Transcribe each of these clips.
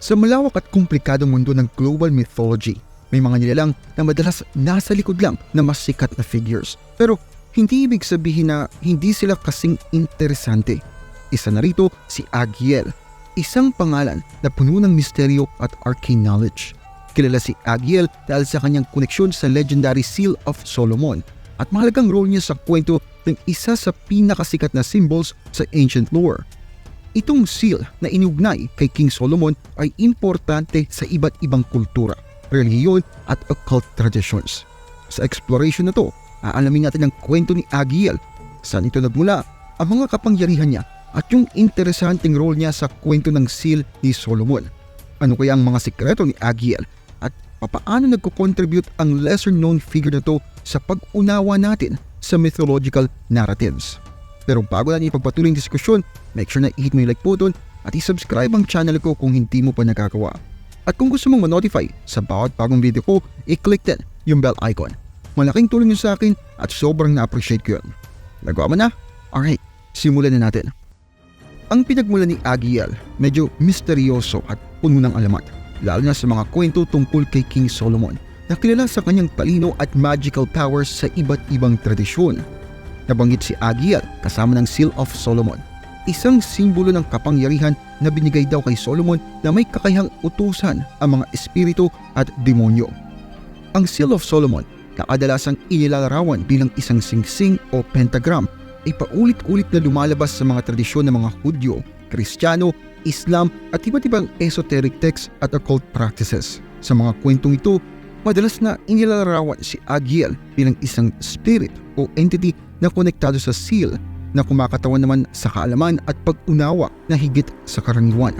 Sa malawak at komplikadong mundo ng global mythology, may mga nilalang na madalas nasa likod lang na mas sikat na figures. Pero hindi ibig sabihin na hindi sila kasing interesante. Isa na rito si Agiel, isang pangalan na puno ng misteryo at arcane knowledge. Kilala si Agiel dahil sa kanyang koneksyon sa legendary Seal of Solomon at mahalagang role niya sa kwento ng isa sa pinakasikat na symbols sa ancient lore. Itong seal na inugnay kay King Solomon ay importante sa iba't ibang kultura, relihiyon at occult traditions. Sa exploration na to, aalamin natin ang kwento ni Agiel, saan ito nagmula, ang mga kapangyarihan niya at yung interesanting role niya sa kwento ng seal ni Solomon. Ano kaya ang mga sikreto ni Agiel at papaano nagko-contribute ang lesser known figure na to sa pag-unawa natin sa mythological narratives. Pero bago natin ipagpatuloy ang diskusyon, make sure na i-hit mo yung like button at i-subscribe ang channel ko kung hindi mo pa nagkakawa. At kung gusto mong ma-notify sa bawat bagong video ko, i-click din yung bell icon. Malaking tulong yun sa akin at sobrang na-appreciate ko yun. Nagawa mo na? Alright, simulan na natin. Ang pinagmula ni Agiel, medyo misteryoso at puno ng alamat, lalo na sa mga kwento tungkol kay King Solomon na kilala sa kanyang talino at magical powers sa iba't ibang tradisyon. Nabanggit si Agiel kasama ng Seal of Solomon, isang simbolo ng kapangyarihan na binigay daw kay Solomon na may kakayahang utusan ang mga espiritu at demonyo. Ang Seal of Solomon na kadalasang inilalarawan bilang isang singsing o pentagram ay paulit-ulit na lumalabas sa mga tradisyon ng mga Hudyo, Kristiyano, Islam at iba't ibang esoteric texts at occult practices. Sa mga kwentong ito, madalas na inilalarawan si Agiel bilang isang spirit o entity na konektado sa seal na kumakatawan naman sa kaalaman at pag-unawa na higit sa karaniwan.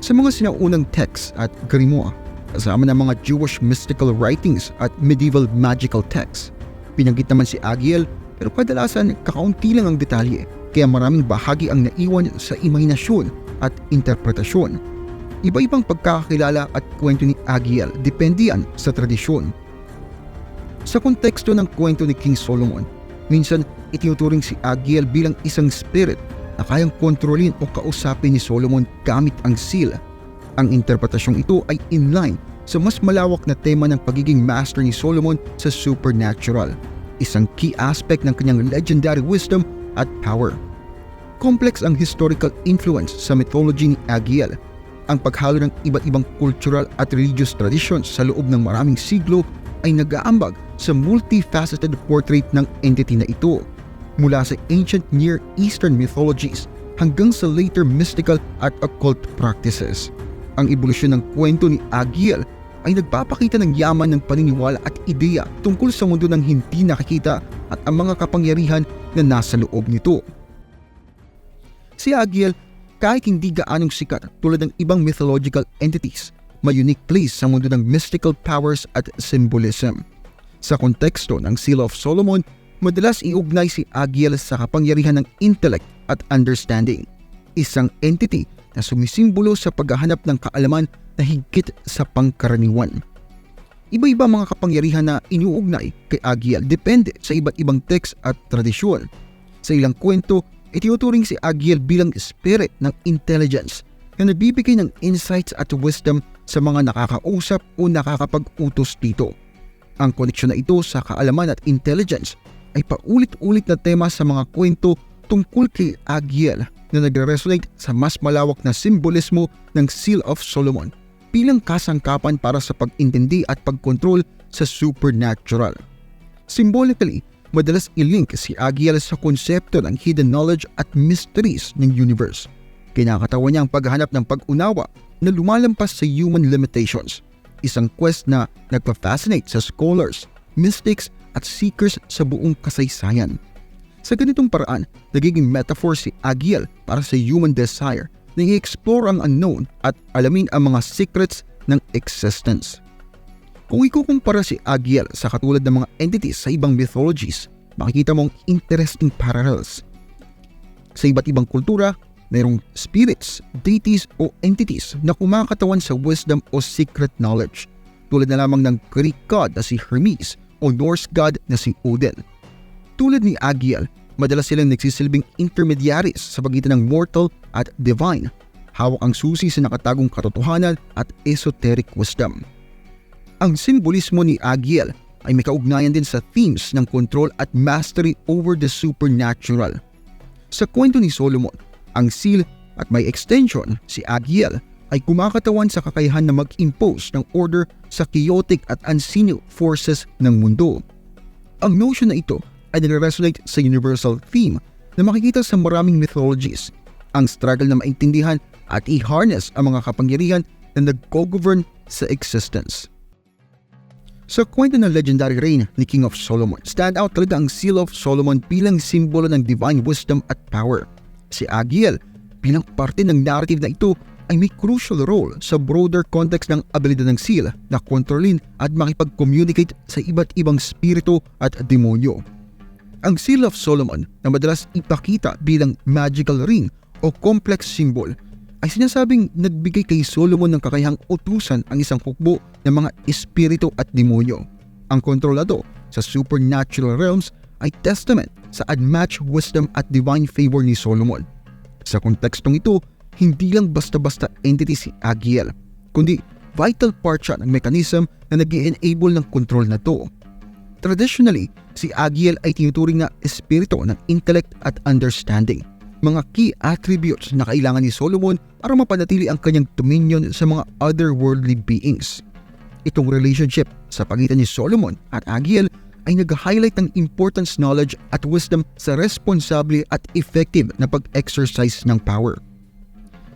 Sa mga sinaunang texts at grimoire, kasama ng mga Jewish mystical writings at medieval magical texts, pinanggit naman si Agiel pero kadalasan kakaunti lang ang detalye kaya maraming bahagi ang naiwan sa imahinasyon at interpretasyon. Iba-ibang pagkakakilala at kwento ni Agiel depende sa tradisyon. Sa konteksto ng kwento ni King Solomon, minsan itinuturing si Agiel bilang isang spirit na kayang kontrolin o kausapin ni Solomon gamit ang seal. Ang interpretasyong ito ay inline sa mas malawak na tema ng pagiging master ni Solomon sa supernatural, isang key aspect ng kanyang legendary wisdom at power. Complex ang historical influence sa mythology ni Agiel. Ang paghalo ng iba't ibang cultural at religious traditions sa loob ng maraming siglo ay nag-aambag sa multifaceted portrait ng entity na ito. Mula sa ancient Near Eastern mythologies hanggang sa later mystical at occult practices. Ang ebolusyon ng kwento ni Agiel ay nagpapakita ng yaman ng paniniwala at ideya tungkol sa mundo ng hindi nakikita at ang mga kapangyarihan na nasa loob nito. Si Agiel, kahit hindi gaanong sikat tulad ng ibang mythological entities, may unique place sa mundo ng mystical powers at symbolism. Sa konteksto ng Seal of Solomon, madalas iugnay si Agiel sa kapangyarihan ng intellect at understanding. Isang entity na sumisimbolo sa paghahanap ng kaalaman na higit sa pangkaraniwan. Iba-iba mga kapangyarihan na inuugnay kay Agiel depende sa iba't ibang text at tradisyon. Sa ilang kwento, itinuturing si Agiel bilang spirit ng intelligence na nagbibigay ng insights at wisdom sa mga nakakausap o nakakapag-utos dito. Ang koneksyon na ito sa kaalaman at intelligence ay paulit-ulit na tema sa mga kwento tungkol kay Agiel na nagre-resonate sa mas malawak na simbolismo ng Seal of Solomon bilang kasangkapan para sa pag-intindi at pagkontrol sa supernatural. Symbolically, madalas ilink si Agiel sa konsepto ng hidden knowledge at mysteries ng universe. Kinakatawan niya ang paghahanap ng pag-unawa na lumalampas sa human limitations. Isang quest na nagpa-fascinate sa scholars, mystics at seekers sa buong kasaysayan. Sa ganitong paraan, nagiging metaphor si Agiel para sa human desire na i-explore ang unknown at alamin ang mga secrets ng existence. Kung ikukumpara si Agiel sa katulad ng mga entities sa ibang mythologies, makikita mong interesting parallels. Sa iba't ibang kultura, mayroong spirits, deities o entities na kumakatawan sa wisdom o secret knowledge, tulad na lamang ng Greek god na si Hermes o Norse god na si Odin. Tulad ni Agiel, madalas silang nagsisilbing intermediaries sa pagitan ng mortal at divine. hawak ang susi sa nakatagong katotohanan at esoteric wisdom. Ang simbolismo ni Agiel ay may kaugnayan din sa themes ng control at mastery over the supernatural. Sa kwento ni Solomon, ang seal at may extension, si Agiel, ay kumakatawan sa kakayahan na mag-impose ng order sa chaotic at unseen forces ng mundo. Ang notion na ito ay nagre-resonate sa universal theme na makikita sa maraming mythologies, ang struggle na maintindihan at i-harness ang mga kapangyarihan na nag-govern sa existence. Sa kwento ng legendary reign ni King of Solomon, stand out talaga ang Seal of Solomon bilang simbolo ng divine wisdom at power. Si Agiel, bilang parte ng narrative na ito, ay may crucial role sa broader context ng abilidad ng seal na kontrolin at makipag-communicate sa iba't ibang spirito at demonyo. Ang Seal of Solomon na madalas ipakita bilang magical ring o complex symbol ay sinasabing nagbigay kay Solomon ng kakayahang utusan ang isang hukbo ng mga espiritu at demonyo. Ang kontrolado sa supernatural realms ay testament sa unmatched wisdom at divine favor ni Solomon. Sa kontekstong ito, hindi lang basta-basta entity si Agiel, kundi vital part siya ng mechanism na nag enable ng control na to. Traditionally, si Agiel ay tinuturing na espiritu ng intellect at understanding mga key attributes na kailangan ni Solomon para mapanatili ang kanyang dominion sa mga otherworldly beings. Itong relationship sa pagitan ni Solomon at Agiel ay nag-highlight ng importance knowledge at wisdom sa responsable at effective na pag-exercise ng power.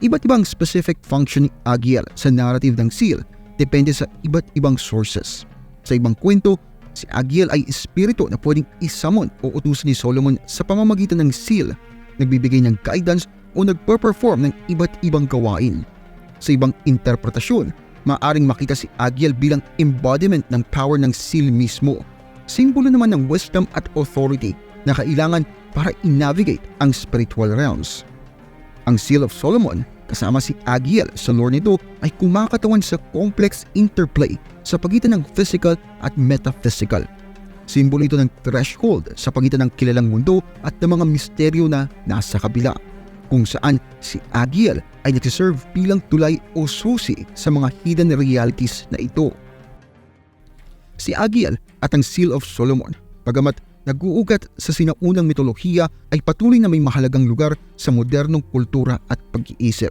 Iba't ibang specific function ni Agiel sa narrative ng seal depende sa iba't ibang sources. Sa ibang kwento, si Agiel ay espiritu na pwedeng isamon o utusan ni Solomon sa pamamagitan ng seal nagbibigay ng guidance o nagper-perform ng iba't ibang gawain. Sa ibang interpretasyon, maaring makita si Agiel bilang embodiment ng power ng seal mismo. Simbolo naman ng wisdom at authority na kailangan para i-navigate ang spiritual realms. Ang Seal of Solomon kasama si Agiel sa lore nito ay kumakatawan sa complex interplay sa pagitan ng physical at metaphysical Simbolo ito ng threshold sa pagitan ng kilalang mundo at ng mga misteryo na nasa kabila, kung saan si Agiel ay nagsiserve bilang tulay o susi sa mga hidden realities na ito. Si Agiel at ang Seal of Solomon, pagamat nag-uugat sa sinaunang mitolohiya ay patuloy na may mahalagang lugar sa modernong kultura at pag-iisip.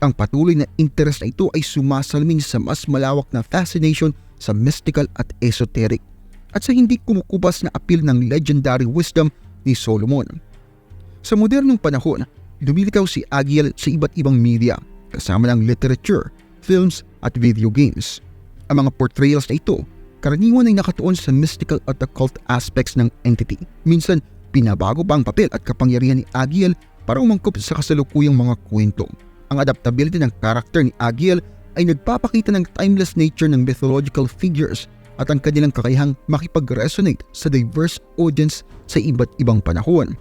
Ang patuloy na interest na ito ay sumasalamin sa mas malawak na fascination sa mystical at esoteric at sa hindi kumukubas na appeal ng legendary wisdom ni Solomon. Sa modernong panahon, lumilitaw si Agiel sa iba't ibang media kasama ng literature, films at video games. Ang mga portrayals na ito karaniwan ay nakatuon sa mystical at occult aspects ng entity. Minsan, pinabago pa ang papel at kapangyarihan ni Agiel para umangkop sa kasalukuyang mga kwento. Ang adaptability ng karakter ni Agiel ay nagpapakita ng timeless nature ng mythological figures at ang kanilang kakayahang makipag-resonate sa diverse audience sa iba't ibang panahon.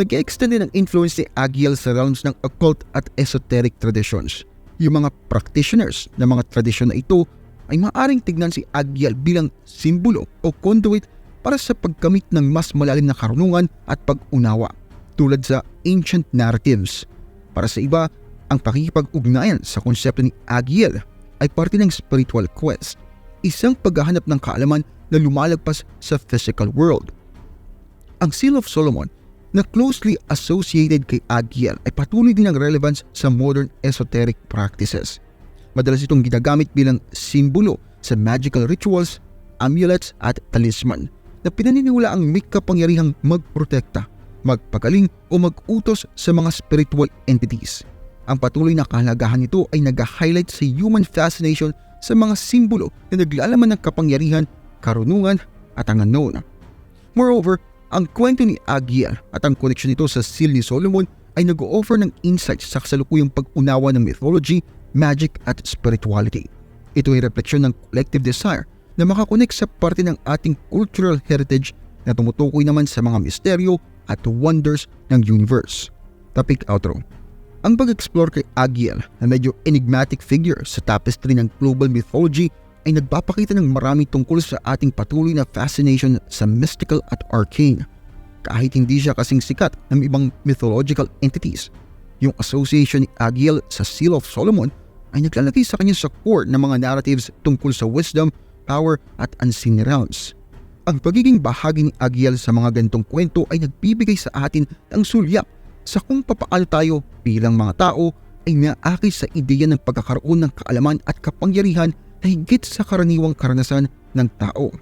Nag-extend din ang influence ni Agiel sa realms ng occult at esoteric traditions. Yung mga practitioners ng mga tradisyon na ito ay maaaring tignan si Agiel bilang simbolo o conduit para sa pagkamit ng mas malalim na karunungan at pag-unawa tulad sa ancient narratives. Para sa iba, ang pakikipag-ugnayan sa konsepto ni Agiel ay parte ng spiritual quest isang paghahanap ng kaalaman na lumalagpas sa physical world. Ang Seal of Solomon na closely associated kay Agiel ay patuloy din ang relevance sa modern esoteric practices. Madalas itong ginagamit bilang simbolo sa magical rituals, amulets at talisman na pinaniniwala ang may kapangyarihang magprotekta, magpagaling o mag-utos sa mga spiritual entities. Ang patuloy na kahalagahan nito ay nag-highlight sa human fascination sa mga simbolo na naglalaman ng kapangyarihan, karunungan at ang unknown. Moreover, ang kwento ni Agiel at ang koneksyon nito sa seal ni Solomon ay nag-offer ng insights sa kasalukuyang pag-unawa ng mythology, magic at spirituality. Ito ay refleksyon ng collective desire na makakonek sa parte ng ating cultural heritage na tumutukoy naman sa mga misteryo at wonders ng universe. Topic outro. Ang pag-explore kay Agiel na medyo enigmatic figure sa tapestry ng global mythology ay nagpapakita ng marami tungkol sa ating patuloy na fascination sa mystical at arcane. Kahit hindi siya kasing sikat ng ibang mythological entities, Yung association ni Agiel sa Seal of Solomon ay naglalagay sa kanya sa core ng mga narratives tungkol sa wisdom, power at unseen realms. Ang pagiging bahagi ni Agiel sa mga gantong kwento ay nagbibigay sa atin ng sulyap sa kung papaano tayo bilang mga tao ay naakay sa ideya ng pagkakaroon ng kaalaman at kapangyarihan na higit sa karaniwang karanasan ng tao.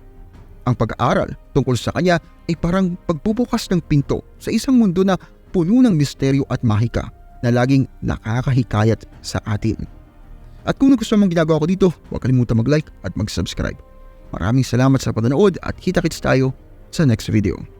Ang pag-aaral tungkol sa kanya ay parang pagbubukas ng pinto sa isang mundo na puno ng misteryo at mahika na laging nakakahikayat sa atin. At kung nagustuhan mong ginagawa ko dito, huwag kalimutan mag-like at mag-subscribe. Maraming salamat sa panonood at kita-kits tayo sa next video.